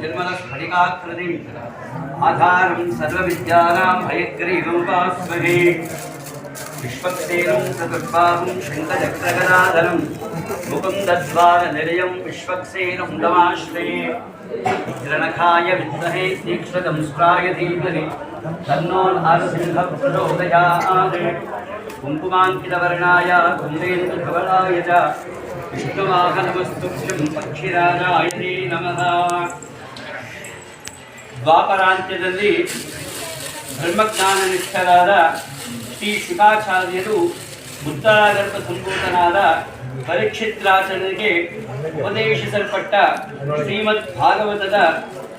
నిర్మల స్ఫటికాకృతిం ఆధారం సర్వవిద్యానాం భయగ్రీవముపాస్మహే విశ్వక్సేనం చతుర్బాహుం శంఖచక్రగణాధరం ముకుందద్వార నిలయం విశ్వక్సేనం డమాశ్రయే రణఖాయ విద్మహే తీక్ష్ణదంస్రాయ ధీమహి. తన్నోన్సింహప్రచోదయాత్ కుంకుమాంకితవర్ణాయ కుంభేంద్రధవలాయ చ. ಪಕ್ಷಿರಾಜಾಯ ನಮಃ. ದ್ವಾಪರಾಂತ್ಯದಲ್ಲಿ ಧರ್ಮಜ್ಞಾನ ನಿಷ್ಠರಾದ ಶ್ರೀ ಶುಕಾಚಾರ್ಯರು ಉತ್ತರಾಗರ್ಭ ಸಂಭೂತನಾದ ಪರಿಕ್ಷಿತ್ರಾಚರಣೆಗೆ ಉಪದೇಶಿಸಲ್ಪಟ್ಟ ಶ್ರೀಮದ್ ಭಾಗವತದ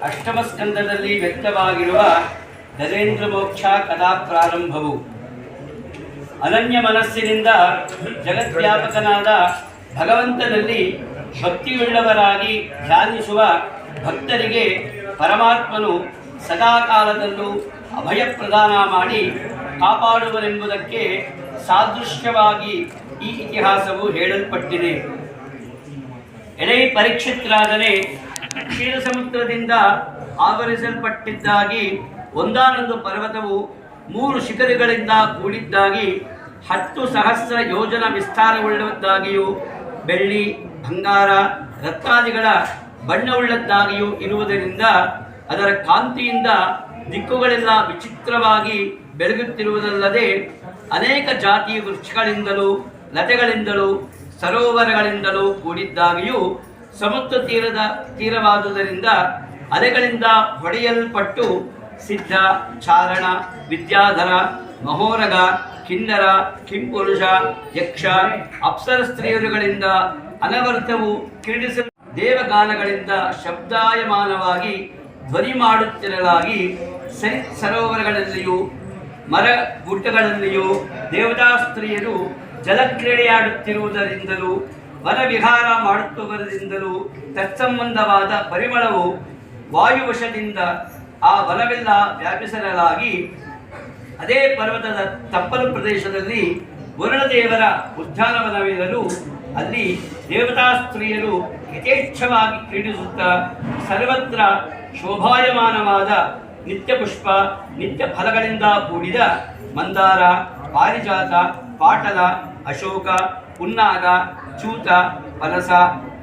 ಅಷ್ಟಮ ಸ್ಕಂದದಲ್ಲಿ ವ್ಯಕ್ತವಾಗಿರುವ ಗಜೇಂದ್ರ ಮೋಕ್ಷ ಕಥಾ ಪ್ರಾರಂಭವು. ಅನನ್ಯ ಮನಸ್ಸಿನಿಂದ ಜಗದ್ವ್ಯಾಪಕನಾದ ಭಗವಂತನಲ್ಲಿ ಭಕ್ತಿಯುಳ್ಳವರಾಗಿ ಧ್ಯಾನಿಸುವ ಭಕ್ತರಿಗೆ ಪರಮಾತ್ಮನು ಸದಾಕಾಲದಲ್ಲೂ ಅಭಯ ಪ್ರದಾನ ಮಾಡಿ ಕಾಪಾಡುವರೆಂಬುದಕ್ಕೆ ಸಾದೃಶ್ಯವಾಗಿ ಈ ಇತಿಹಾಸವು ಹೇಳಲ್ಪಟ್ಟಿದೆ. ಎಳೆ ಪರೀಕ್ಷಿತರಾದರೆ ಕ್ಷೀರ ಸಮುದ್ರದಿಂದ ಆವರಿಸಲ್ಪಟ್ಟಿದ್ದಾಗಿ ಒಂದಾನೊಂದು ಪರ್ವತವು ಮೂರು ಶಿಖರಗಳಿಂದ ಕೂಡಿದ್ದಾಗಿ ಹತ್ತು ಸಹಸ್ರ ಯೋಜನ ವಿಸ್ತಾರವುಳ್ಳದ್ದಾಗಿಯೂ ಬೆಳ್ಳಿ, ಬಂಗಾರ, ರತ್ನಾದಿಗಳ ಬಣ್ಣವುಳ್ಳದ್ದಾಗಿಯೂ ಇರುವುದರಿಂದ ಅದರ ಕಾಂತಿಯಿಂದ ದಿಕ್ಕುಗಳೆಲ್ಲ ವಿಚಿತ್ರವಾಗಿ ಬೆಳಗುತ್ತಿರುವುದಲ್ಲದೆ ಅನೇಕ ಜಾತಿಯ ವೃಕ್ಷಗಳಿಂದಲೂ, ಲತೆಗಳಿಂದಲೂ, ಸರೋವರಗಳಿಂದಲೂ ಕೂಡಿದ್ದಾಗಿಯೂ ಸಮುದ್ರ ತೀರದ, ತೀರವಾದುದರಿಂದ ಅಲೆಗಳಿಂದ ಹೊಡೆಯಲ್ಪಟ್ಟು ಸಿದ್ಧ, ಚಾರಣ, ವಿದ್ಯಾಧರ ಮಹೋರಗ, ಕಿನ್ನರ, ಕಿಂಪುರುಷ, ಯಕ್ಷ, ಅಪ್ಸರ ಸ್ತ್ರೀಯರುಗಳಿಂದ ಅನವರ್ತವು ಕ್ರೀಡಿಸ ದೇವಗಾನಗಳಿಂದ ಶಬ್ದಾಯಮಾನವಾಗಿ ಧ್ವನಿ ಮಾಡುತ್ತಿರಲಾಗಿ ಸರಿ ಸರೋವರಗಳಲ್ಲಿಯೂ, ಮರ ಗುಡ್ಡಗಳಲ್ಲಿಯೂ ದೇವತಾ ಸ್ತ್ರೀಯರು ಜಲಕ್ರೀಡೆಯಾಡುತ್ತಿರುವುದರಿಂದಲೂ, ವನವಿಹಾರ ಮಾಡುತ್ತಿರುವುದರಿಂದಲೂ ತತ್ಸಂಬಂಧವಾದ ಪರಿಮಳವು ವಾಯುವಶದಿಂದ ಆ ವನವೆಲ್ಲ ವ್ಯಾಪಿಸಲಾಗಿ ಅದೇ ಪರ್ವತದ ತಪ್ಪಲು ಪ್ರದೇಶದಲ್ಲಿ ವರುಣದೇವರ ಉದ್ಯಾನವನವಿರಲು ಅಲ್ಲಿ ದೇವತಾ ಸ್ತ್ರೀಯರು ಯಥೇಚ್ಛವಾಗಿ ಕ್ರೀಡಿಸುತ್ತಾ ಸರ್ವತ್ರ ಶೋಭಾಯಮಾನವಾದ ನಿತ್ಯ ಪುಷ್ಪ ನಿತ್ಯ ಫಲಗಳಿಂದ ಕೂಡಿದ ಮಂದಾರ, ಪಾರಿಜಾತ, ಪಾಟಲ, ಅಶೋಕ ಪುನ್ನಾಗ ಚೂತ ಪನಸ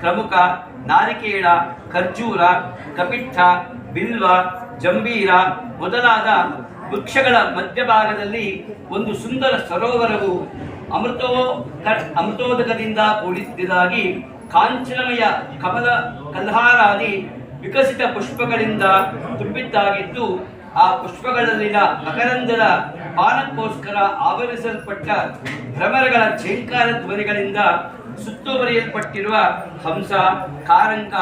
ಕ್ರಮುಖ ನಾರಿಕೇಳ, ಖರ್ಜೂರ, ಕಪಿಟ್ಟ, ಬಿಲ್ವ, ಜಂಬೀರ ಮೊದಲಾದ ವೃಕ್ಷಗಳ ಮಧ್ಯಭಾಗದಲ್ಲಿ ಒಂದು ಸುಂದರ ಸರೋವರವು ಅಮೃತೋ ಅಮೃತೋದಕದಿಂದ ಕೂಡಿದ್ದಾಗಿ ಕಾಂಚನಮಯ ಕಮಲ ಕಲ್ಹಾರಾದಿ ವಿಕಸಿತ ಪುಷ್ಪಗಳಿಂದ ತುಂಬಿದ್ದಾಗಿದ್ದು, ಆ ಪುಷ್ಪಗಳಲ್ಲಿನ ಮಕರಂದರ ಪಾನಕ್ಕೋಸ್ಕರ ಆವರಿಸಲ್ಪಟ್ಟ ಭ್ರಮರಗಳ ಚೇಂಕಾರ ಧ್ವನಿಗಳಿಂದ ಸುತ್ತುವರಿಯಲ್ಪಟ್ಟಿರುವ ಹಂಸ, ಕಾರಂಕ,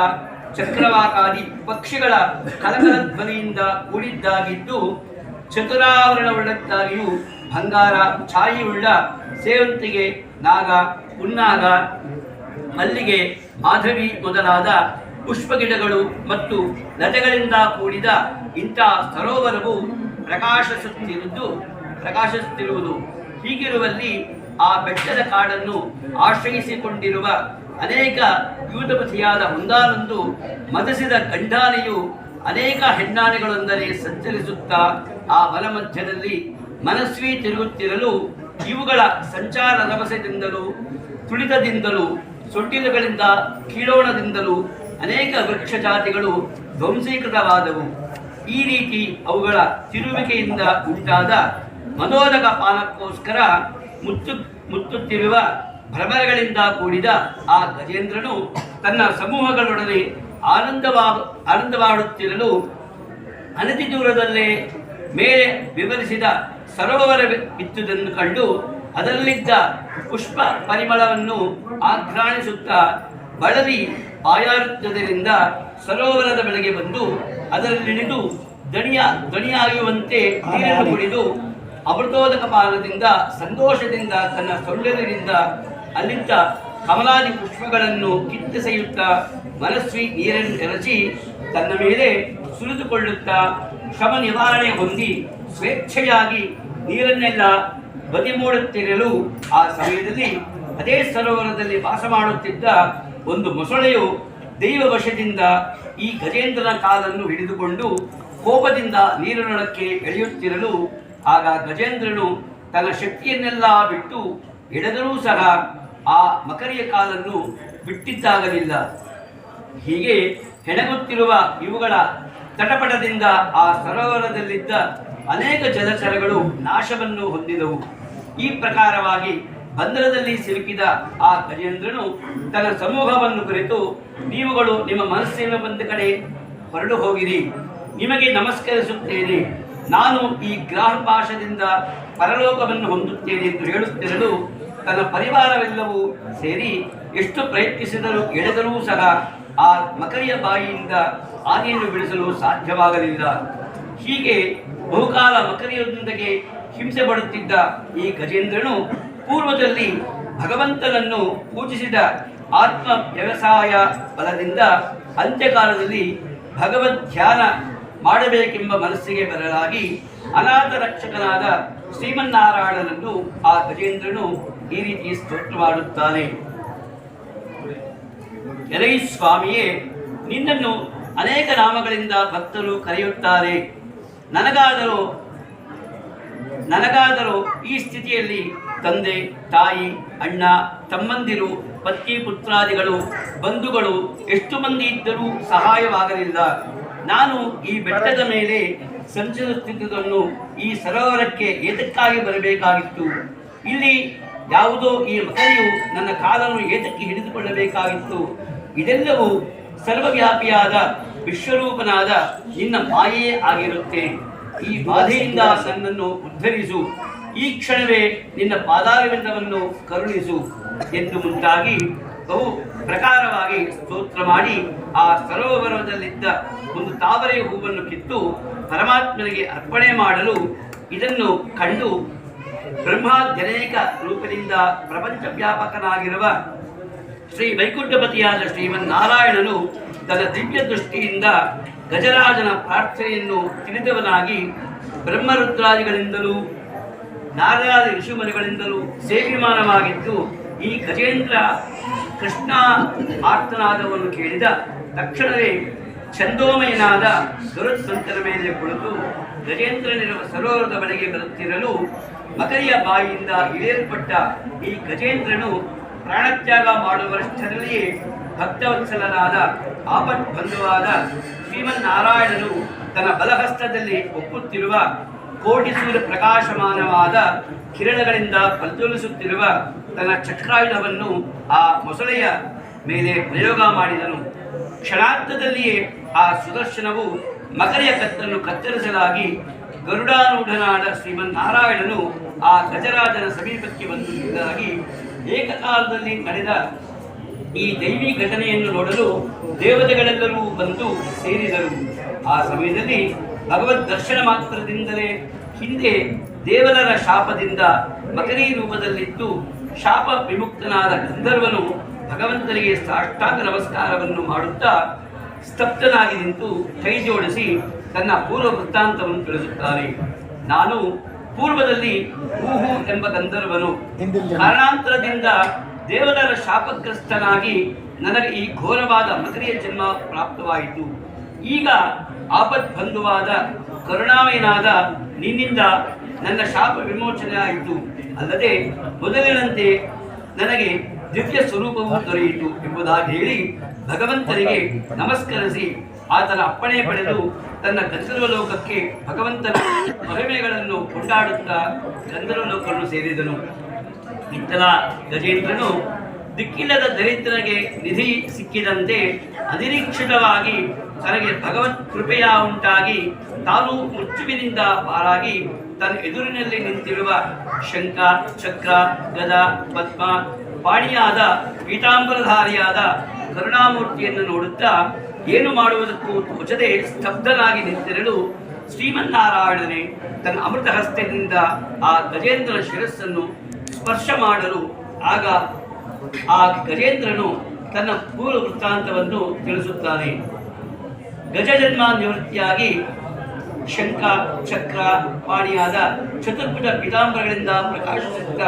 ಚಕ್ರವಾಕಾದಿ ಪಕ್ಷಿಗಳ ಕಲಕಲ ಧ್ವನಿಯಿಂದ ಕೂಡಿದ್ದಾಗಿದ್ದು ಚತುರಾವರಣವುಳ್ಳದ್ದಾಗಿಯೂ ಬಂಗಾರ, ಛಾಯಿಯುಳ್ಳ, ಸೇವಂತಿಗೆ, ನಾಗ ಉನ್ನಾಗ ಮಲ್ಲಿಗೆ, ಮಾಧವಿ ಮೊದಲಾದ ಪುಷ್ಪಗಿಡಗಳು ಮತ್ತು ಲತೆಗಳಿಂದ ಕೂಡಿದ ಇಂಥ ಸರೋವರವು ಪ್ರಕಾಶಿಸುತ್ತಿರುವುದು ಪ್ರಕಾಶಿಸುತ್ತಿರುವುದು. ಹೀಗಿರುವಲ್ಲಿ ಆ ಬೆಟ್ಟದ ಕಾಡನ್ನು ಆಶ್ರಯಿಸಿಕೊಂಡಿರುವ ಅನೇಕ ಯೂತಪತಿಯಾದ ಒಂದಾನೊಂದು ಮದಸಿದ ಗಂಡಾನೆಯು ಅನೇಕ ಹೆಣ್ಣಾನೆಗಳೊಂದರೆ ಸಂಚರಿಸುತ್ತಾ ಆ ಬಲ ಮಧ್ಯದಲ್ಲಿ ಮನಸ್ವಿ ತಿರುಗುತ್ತಿರಲು ಇವುಗಳ ಸಂಚಾರ ರಭಸದಿಂದಲೂ, ತುಳಿತದಿಂದಲೂ ಸೊಟ್ಟಿಲುಗಳಿಂದ ಕೀಳೋಣದಿಂದಲೂ ಅನೇಕ ವೃಕ್ಷ ಜಾತಿಗಳು ಧ್ವಂಸೀಕೃತವಾದವು. ಈ ರೀತಿ ಅವುಗಳ ತಿರುವಿಕೆಯಿಂದ ಉಂಟಾದ ಮನೋದಕ ಪಾನಕ್ಕೋಸ್ಕರ ಮುತ್ತು, ಮುತ್ತುತ್ತಿರುವ ಭ್ರಮರಗಳಿಂದ ಕೂಡಿದ ಆ ಗಜೇಂದ್ರನು ತನ್ನ ಸಮೂಹಗಳೊಡನೆ ಆನಂದವಾ, ಆನಂದವಾಡುತ್ತಿರಲು ಅನತಿ ದೂರದಲ್ಲೇ ಮೇಲೆ ವಿವರಿಸಿದ ಸರೋವರ ಬಿತ್ತುದನ್ನು ಕಂಡು ಅದರಲ್ಲಿದ್ದ ಪುಷ್ಪ ಪರಿಮಳವನ್ನು ಆಘ್ರಾಣಿಸುತ್ತಾ ಬಳಲಿ ಆಯಾರುತ್ತದರಿಂದ ಸರೋವರದ ಬೆಳೆಗೆ ಬಂದು ಅದರಲ್ಲಿಳಿದು ದಣಿಯ ದಣಿಯಾಗುವಂತೆ ನೀರನ್ನು ಕುಡಿದು ಅಮೃತೋದಕ ಪಾಲದಿಂದ ಸಂತೋಷದಿಂದ ತನ್ನ ಸೊಳ್ಳೆಲಿನಿಂದ ಅಲ್ಲಿದ್ದ ಕಮಲಾದಿ ಪುಷ್ಪಗಳನ್ನು ಕಿತ್ತೆಸೆಯುತ್ತಾ ಮನಸ್ವಿ ನೀರನ್ನು ತನ್ನ ಮೇಲೆ ಸುರಿದುಕೊಳ್ಳುತ್ತಾ ಶ್ರಮ ನಿವಾರಣೆ ಹೊಂದಿ ಸ್ವೇಚ್ಛೆಯಾಗಿ ನೀರನ್ನೆಲ್ಲ ಬದಿ ಮೂಡುತ್ತಿರಲು ಆ ಸಮಯದಲ್ಲಿ ಅದೇ ಸರೋವರದಲ್ಲಿ ವಾಸ ಮಾಡುತ್ತಿದ್ದ ಒಂದು ಮೊಸಳೆಯು ದೈವವಶದಿಂದ ಈ ಗಜೇಂದ್ರನ ಕಾಲನ್ನು ಹಿಡಿದುಕೊಂಡು ಕೋಪದಿಂದ ನೀರಿನೊಳಕ್ಕೆ ಎಳೆಯುತ್ತಿರಲು, ಆಗ ಗಜೇಂದ್ರನು ತನ್ನ ಶಕ್ತಿಯನ್ನೆಲ್ಲ ಬಿಟ್ಟು ಎಳೆದರೂ ಸಹ ಆ ಮಕರಿಯ ಕಾಲನ್ನು ಬಿಟ್ಟಿದ್ದಾಗಲಿಲ್ಲ. ಹೀಗೆ ಹೆಣಗುತ್ತಿರುವ ಇವುಗಳ ತಟಪಟದಿಂದ ಆ ಸರೋವರದಲ್ಲಿದ್ದ ಅನೇಕ ಜಲಚರಗಳು ನಾಶವನ್ನು ಹೊಂದಿದವು. ಈ ಪ್ರಕಾರವಾಗಿ ಬಂದರದಲ್ಲಿ ಸಿಲುಕಿದ ಆ ಗಜೇಂದ್ರನು ತನ್ನ ಸಮೂಹವನ್ನು ಕುರಿತು, ನೀವುಗಳು ನಿಮ್ಮ ಮನಸ್ಸಿನ ಬಂದ ಕಡೆ ಹೊರಡು ಹೋಗಿರಿ. ನಿಮಗೆ ನಮಸ್ಕರಿಸುತ್ತೇನೆ. ನಾನು ಈ ಗ್ರಾಹಪಾಶದಿಂದ ಪರಲೋಕವನ್ನು ಹೊಂದುತ್ತೇನೆ ಎಂದು ಹೇಳುತ್ತಿರಲು ತನ್ನ ಪರಿವಾರವೆಲ್ಲವೂ ಸೇರಿ ಎಷ್ಟು ಪ್ರಯತ್ನಿಸಿದರೂ ಎಳೆದರೂ ಸಹ ಆ ಮಕರಿಯ ಬಾಯಿಯಿಂದ ಆನೆಯನ್ನು ಬಿಡಿಸಲು ಸಾಧ್ಯವಾಗಲಿಲ್ಲ. ಹೀಗೆ ಬಹುಕಾಲ ಮಕರಿಯೊಂದಿಗೆ ಹಿಂಸೆ ಪಡುತ್ತಿದ್ದ ಈ ಗಜೇಂದ್ರನು ಪೂರ್ವದಲ್ಲಿ ಭಗವಂತನನ್ನು ಪೂಜಿಸಿದ ಆತ್ಮ ವ್ಯವಸಾಯ ಬಲದಿಂದ ಅಂತ್ಯಕಾಲದಲ್ಲಿ ಭಗವದ್ ಧ್ಯಾನ ಮಾಡಬೇಕೆಂಬ ಮನಸ್ಸಿಗೆ ಬರಲಾಗಿ ಅನಾಥ ರಕ್ಷಕನಾದ ಶ್ರೀಮನ್ನಾರಾಯಣನನ್ನು ಆ ಗಜೇಂದ್ರನು ಈ ರೀತಿ ಸ್ತೋತ್ರ ಮಾಡುತ್ತಾನೆ. ಎಲೈ ಸ್ವಾಮಿಯೇ, ನಿನ್ನನ್ನು ಅನೇಕ ನಾಮಗಳಿಂದ ಭಕ್ತರು ಕರೆಯುತ್ತಾರೆ. ನನಗಾದರೂ ನನಗಾದರೂ ಈ ಸ್ಥಿತಿಯಲ್ಲಿ ತಂದೆ, ತಾಯಿ, ಅಣ್ಣ, ತಮ್ಮಂದಿರು, ಪತ್ನಿ, ಪುತ್ರಾದಿಗಳು, ಬಂಧುಗಳು ಎಷ್ಟು ಮಂದಿ ಇದ್ದರೂ ಸಹಾಯವಾಗಲಿಲ್ಲ. ನಾನು ಈ ಬೆಟ್ಟದ ಮೇಲೆ ಸಂಚರಿಸುತ್ತಿದ್ದುದನ್ನು ಈ ಸರೋವರಕ್ಕೆ ಏತಕ್ಕಾಗಿ ಬರಬೇಕಾಗಿತ್ತು. ಇಲ್ಲಿ ಯಾವುದೋ ಈ ಮಕರಿಯು ನನ್ನ ಕಾಲನ್ನು ಏತಕ್ಕೆ ಹಿಡಿದುಕೊಳ್ಳಬೇಕಾಗಿತ್ತು. ಇದೆಲ್ಲವೂ ಸರ್ವವ್ಯಾಪಿಯಾದ, ವಿಶ್ವರೂಪನಾದ ನಿನ್ನ ಮಾಯೆಯೇ ಆಗಿರುತ್ತೆ. ಈ ಬಾಧೆಯಿಂದ ನನ್ನನ್ನು ಉದ್ಧರಿಸು. ಈ ಕ್ಷಣವೇ ನಿನ್ನ ಪಾದಾರವಿಂದವನ್ನು ಕರುಣಿಸು ಎಂದು ಮುಂತಾಗಿ ಬಹು ಪ್ರಕಾರವಾಗಿ ಸ್ತೋತ್ರ ಮಾಡಿ ಆ ಸರೋವರದಲ್ಲಿದ್ದ ಒಂದು ತಾವರೆ ಹೂವನ್ನು ಕಿತ್ತು ಪರಮಾತ್ಮನಿಗೆ ಅರ್ಪಣೆ ಮಾಡಲು ಇದನ್ನು ಕಂಡು ಬ್ರಹ್ಮಾದ್ಯನೇಕ ರೂಪದಿಂದ ಪ್ರಪಂಚ ವ್ಯಾಪಕನಾಗಿರುವ ಶ್ರೀ ವೈಕುಂಠಪತಿಯಾದ ಶ್ರೀಮನ್ನಾರಾಯಣನು ತನ್ನ ದಿವ್ಯ ದೃಷ್ಟಿಯಿಂದ ಗಜರಾಜನ ಪ್ರಾರ್ಥನೆಯನ್ನು ತಿಳಿದವನಾಗಿ ಬ್ರಹ್ಮರುದ್ರಾದಿಗಳಿಂದಲೂ ನಾರಾಯಣ ಋಷಿಮುನಿಗಳಿಂದಲೂ ಸೇವಿಮಾನವಾಗಿದ್ದು, ಈ ಗಜೇಂದ್ರ ಕೃಷ್ಣ ಆರ್ತನಾದವನ್ನು ಕೇಳಿದ ತಕ್ಷಣವೇ ಛಂದೋಮಯನಾದ ಗರುತ್ಸಂತರ ಮೇಲೆ ಕುಳಿತು ಗಜೇಂದ್ರನಿರುವ ಸರೋವರದ ಬಳಿಗೆ ಬರುತ್ತಿರಲು ಮಕರಿಯ ಬಾಯಿಯಿಂದ ಇಳಿಯಲ್ಪಟ್ಟ ಈ ಗಜೇಂದ್ರನು ಪ್ರಾಣತ್ಯಾಗ ಮಾಡುವಷ್ಟರಲ್ಲಿಯೇ ಭಕ್ತವತ್ಸಲನಾದ ಆಪತ್ ಬಂಧುವಾದ ಶ್ರೀಮನ್ನಾರಾಯಣನು ತನ್ನ ಬಲಹಸ್ತದಲ್ಲಿ ಒಪ್ಪುತ್ತಿರುವ ಕೋಟಿ ಸೂರ್ಯ ಪ್ರಕಾಶಮಾನವಾದ ಕಿರಣಗಳಿಂದ ಪ್ರಜ್ವಲಿಸುತ್ತಿರುವ ತನ್ನ ಚಕ್ರಾಯುಧವನ್ನು ಆ ಮೊಸಳೆಯ ಮೇಲೆ ಪ್ರಯೋಗ ಮಾಡಿದನು. ಕ್ಷಣಾರ್ಥದಲ್ಲಿಯೇ ಆ ಸುದರ್ಶನವು ಮಕರೆಯ ಕತ್ತನ್ನು ಕತ್ತರಿಸಲಾಗಿ ಗರುಡಾರೂಢನಾದ ಶ್ರೀಮನ್ನಾರಾಯಣನು ಆ ಗಜರಾಜನ ಸಮೀಪಕ್ಕೆ ಬಂದಿದ್ದಾಗಿ ಏಕಕಾಲದಲ್ಲಿ ನಡೆದ ಈ ದೈವಿ ಘಟನೆಯನ್ನು ನೋಡಲು ದೇವತೆಗಳೆಲ್ಲರೂ ಬಂದು ಸೇರಿದರು. ಆ ಸಮಯದಲ್ಲಿ ಭಗವದ್ ದರ್ಶನ ಮಾತ್ರದಿಂದಲೇ ಹಿಂದೆ ದೇವರ ಶಾಪದಿಂದ ಮಕರಿ ರೂಪದಲ್ಲಿದ್ದು ಶಾಪ ವಿಮುಕ್ತನಾದ ಗಂಧರ್ವನು ಭಗವಂತನಿಗೆ ಸಾಷ್ಟಾಂಗ ನಮಸ್ಕಾರವನ್ನು ಮಾಡುತ್ತಾ ಸ್ತಬ್ಧನಾಗಿ ನಿಂತು ಕೈ ಜೋಡಿಸಿ ತನ್ನ ಪೂರ್ವ ವೃತ್ತಾಂತವನ್ನು ತಿಳಿಸುತ್ತಾನೆ ನಾನು ಪೂರ್ವದಲ್ಲಿ ಹೂಹು ಎಂಬ ಗಂಧರ್ವನು ಕಾರಣಾಂತರದಿಂದ ದೇವರ ಶಾಪಗ್ರಸ್ತನಾಗಿ ನನಗೆ ಈ ಘೋರವಾದ ಮಗರಿಯ ಜನ್ಮ ಪ್ರಾಪ್ತವಾಯಿತು. ಈಗ ಆಪತ್ ಬಂಧುವಾದ ಕರುಣಾಮಯನಾದ ನಿನ್ನಿಂದ ನನ್ನ ಶಾಪ ವಿಮೋಚನೆ ಆಯಿತು. ಅಲ್ಲದೆ ಮೊದಲಿನಂತೆ ನನಗೆ ದಿವ್ಯ ಸ್ವರೂಪವು ದೊರೆಯಿತು ಎಂಬುದಾಗಿ ಹೇಳಿ ಭಗವಂತನಿಗೆ ನಮಸ್ಕರಿಸಿ ಆತನ ಅಪ್ಪಣೆ ಪಡೆದು ತನ್ನ ಗಂಧರ್ವ ಲೋಕಕ್ಕೆ ಭಗವಂತನ ಮಹಿಮೆಗಳನ್ನು ಕೊಂಡಾಡುತ್ತಾ ಗಂಧರ್ವ ಲೋಕವನ್ನು ಸೇರಿದನು. ವಿಠಲ ಗಜೇಂದ್ರನು ದಿಕ್ಕಿಲ್ಲದ ದರಿದ್ರನಿಗೆ ನಿಧಿ ಸಿಕ್ಕಿದಂತೆ ಅನಿರೀಕ್ಷಿತವಾಗಿ ತನಗೆ ಭಗವತ್ ಕೃಪೆಯ ಉಂಟಾಗಿ ತಾನು ಮೃತ್ಯುವಿನಿಂದ ಪಾರಾಗಿ ತನ್ನ ಎದುರಿನಲ್ಲಿ ನಿಂತಿರುವ ಶಂಕ ಚಕ್ರ, ಗದ, ಪದ್ಮ, ಪಾಣಿಯಾದ ಪೀತಾಂಬರಧಾರಿಯಾದ ಕರುಣಾಮೂರ್ತಿಯನ್ನು ನೋಡುತ್ತಾ ಏನು ಮಾಡುವುದಕ್ಕೂ ತೋಚದೆ ಸ್ತಬ್ಧನಾಗಿ ನಿಂತಿರಲು ಶ್ರೀಮನ್ನಾರಾಯಣನೇ ತನ್ನ ಅಮೃತ ಹಸ್ತದಿಂದ ಆ ಗಜೇಂದ್ರನ ಶಿರಸ್ಸನ್ನು ಸ್ಪರ್ಶ ಮಾಡಲು ಆಗ ಆ ಗಜೇಂದ್ರನು ತನ್ನ ಪೂರ್ವ ವೃತ್ತಾಂತವನ್ನು ತಿಳಿಸುತ್ತಾನೆ. ಗಜಜನ್ಮ ನಿವೃತ್ತಿಯಾಗಿ ಶಂಖ, ಚಕ್ರ, ಪಾಣಿಯಾದ ಚತುರ್ಭುಜ ಪೀತಾಂಬರಗಳಿಂದ ಪ್ರಕಾಶಿಸುತ್ತ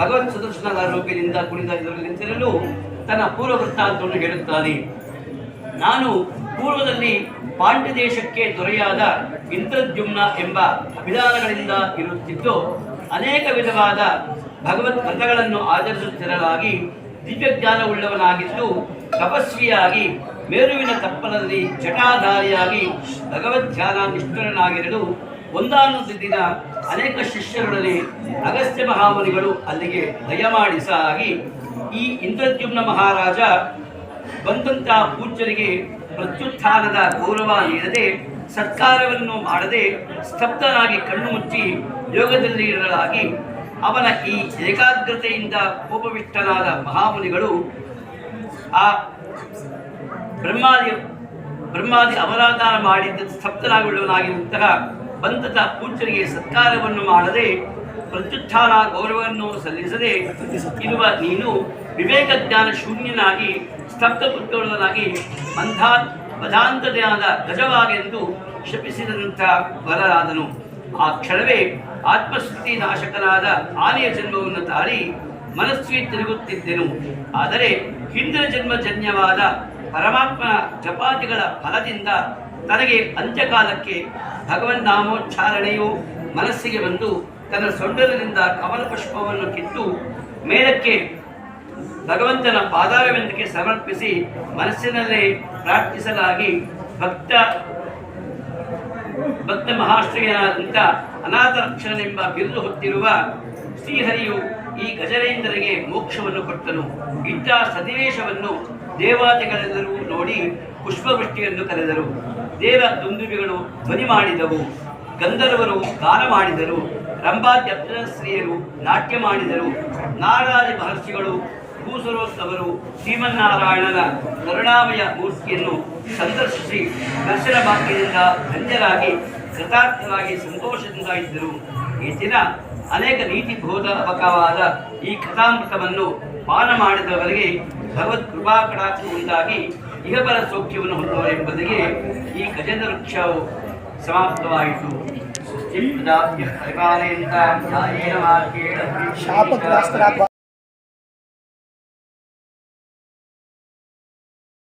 ಭಗವತ್ ಸುದರ್ಶನದ ರೂಪಿನಿಂದ ಕುಣಿದ ನಿಂತಿರಲು ತನ್ನ ಪೂರ್ವ ವೃತ್ತಾಂತವನ್ನು ಹೇಳುತ್ತಾನೆ. ನಾನು ಪೂರ್ವದಲ್ಲಿ ಪಾಂಡ್ಯ ದೇಶಕ್ಕೆ ದೊರೆಯಾದ ಇಂದ್ರದ್ಯುಮ್ನ ಎಂಬ ಅಭಿಧಾನಗಳಿಂದ ಇರುತ್ತಿದ್ದು, ಅನೇಕ ವಿಧವಾದ ಭಗವತ್ ವ್ರತಗಳನ್ನು ಆಚರಿಸುತ್ತಿರಲಾಗಿ ದಿವ್ಯಜ್ಞಾನವುಳ್ಳವನಾಗಿದ್ದು, ತಪಸ್ವಿಯಾಗಿ, ಮೇರುವಿನ ತಪ್ಪಲಲ್ಲಿ ಜಟಾಧಾರಿಯಾಗಿ ಭಗವದ್ ಧ್ಯಾನ ನಿಷ್ಠುರನಾಗಿರಲು ಒಂದಾನೊಂದು ದಿನ ಅನೇಕ ಶಿಷ್ಯರೊಡನೆ ಅಗಸ್ತ್ಯ ಮಹಾಮುನಿಗಳು ಅಲ್ಲಿಗೆ ದಯಮಾಡಿಸಾಗಿ ಈ ಇಂದ್ರದ್ಯುಮ್ನ ಮಹಾರಾಜ ಬಂದಂತಹ ಪೂಜ್ಯರಿಗೆ ಪ್ರತ್ಯುತ್ಥಾನದ ಗೌರವ ನೀಡದೆ ಸತ್ಕಾರವನ್ನು ಮಾಡದೆ ಸ್ತಬ್ಧನಾಗಿ ಕಣ್ಣು ಮುಚ್ಚಿ ಯೋಗದಲ್ಲಿ ಇರಲಾಗಿ ಅವನ ಈ ಏಕಾಗ್ರತೆಯಿಂದ ಕೋಪವಿಷ್ಟನಾದ ಮಹಾಮುನಿಗಳು ಆ ಬ್ರಹ್ಮಾದಿ ಬ್ರಹ್ಮಾದಿ ಅವರಾಧಾನ ಮಾಡಿದ್ದ ಸ್ತಬ್ಧನಾಗುಳ್ಳವನಾಗಿರುವಂತಹ ಬಂಧದ ಪೂಜ್ಯರಿಗೆ ಸತ್ಕಾರವನ್ನು ಮಾಡದೆ ಪ್ರತ್ಯುತ್ಥಾನ ಗೌರವವನ್ನು ಸಲ್ಲಿಸದೆ ಇರುವ ನೀನು ವಿವೇಕ ಜ್ಞಾನ ಶೂನ್ಯನಾಗಿ, ಸ್ತಬ್ಧ ಬುದ್ಧುಳ್ಳವನಾಗಿ ಮಂಧಾ ಮಧಾಂತತೆಯಾದ ಗಜವಾಗೆಂದು ಶಪಿಸಿದಂಥ ವರರಾದನು. ಆ ಕ್ಷಣವೇ ಆತ್ಮಸ್ಥಿತಿ ನಾಶಕನಾದ ಆನೆಯ ಜನ್ಮವನ್ನು ತಾಳಿ ಮನಸ್ವಿ ತಿರುಗುತ್ತಿದ್ದೆನು. ಆದರೆ ಹಿಂದಿನ ಜನ್ಮಜನ್ಯವಾದ ಪರಮಾತ್ಮನ ಜಪಾತಿಗಳ ಫಲದಿಂದ ತನಗೆ ಅಂತ್ಯಕಾಲಕ್ಕೆ ಭಗವನ್ ನಾಮೋಚ್ಚಾರಣೆಯು ಮನಸ್ಸಿಗೆ ಬಂದು ತನ್ನ ಸೊಂಡಲಿನಿಂದ ಕಮಲ ಪುಷ್ಪವನ್ನು ಕಿತ್ತು ಮೇಲಕ್ಕೆ ಭಗವಂತನ ಪಾದಾರವೆಂದಕ್ಕೆ ಸಮರ್ಪಿಸಿ ಮನಸ್ಸಿನಲ್ಲೇ ಪ್ರಾರ್ಥಿಸಲಾಗಿ ಭಕ್ತ ಭಕ್ತ ಮಹಾಶ್ರೀಯನಾದಂಥ ಅನಾಥ ರಕ್ಷಣೆಂಬ ಬಿರುದು ಹೊತ್ತಿರುವ ಶ್ರೀಹರಿಯು ಈ ಗಜರೇಂದ್ರನಿಗೆ ಮೋಕ್ಷವನ್ನು ಕೊಟ್ಟನು. ಇಂಥ ಸನ್ನಿವೇಶವನ್ನು ದೇವಾದಿಗಳೆಲ್ಲರೂ ನೋಡಿ ಪುಷ್ಪವೃಷ್ಟಿಯನ್ನು ಕರೆದರು. ದೇವ ದುಂದುಬಿಗಳು ಧ್ವನಿ ಮಾಡಿದವು. ಗಂಧರ್ವರು ಗಾನ ಮಾಡಿದರು. ರಂಭಾದ್ಯಪ್ತ ಸ್ತ್ರೀಯರು ನಾಟ್ಯ ಮಾಡಿದರು. ನಾರಾದಿ ಮಹರ್ಷಿಗಳು ಭೂಸರೋತ್ಸವರು ಶ್ರೀಮನ್ನಾರಾಯಣನ ಕರುಣಾಮಯ ಮೂರ್ತಿಯನ್ನು ಸಂದರ್ಶಿಸಿ ದರ್ಶನ ಭಾಗ್ಯದಿಂದ ಧನ್ಯರಾಗಿ ಕೃತಾರ್ಥವಾಗಿ ಸಂತೋಷದಿಂದ ಇದ್ದರು. ಈ ದಿನ ಅನೇಕ ನೀತಿ ಬೋಧಕವಾದ ಈ ಕಥಾಮೃತವನ್ನು ಪಾನ ಮಾಡಿದವರಿಗೆ ಭಗವತ್ ಕೃಪಾ ಕಡಾಕ್ಷ ಉಂಟಾಗಿ ಇಹಬರ ಸೌಖ್ಯವನ್ನು ಈ ಗಜೇಂದ್ರ ವೃಕ್ಷವು ಸಮಾಪ್ತವಾಯಿತು. శాపగ్రస్త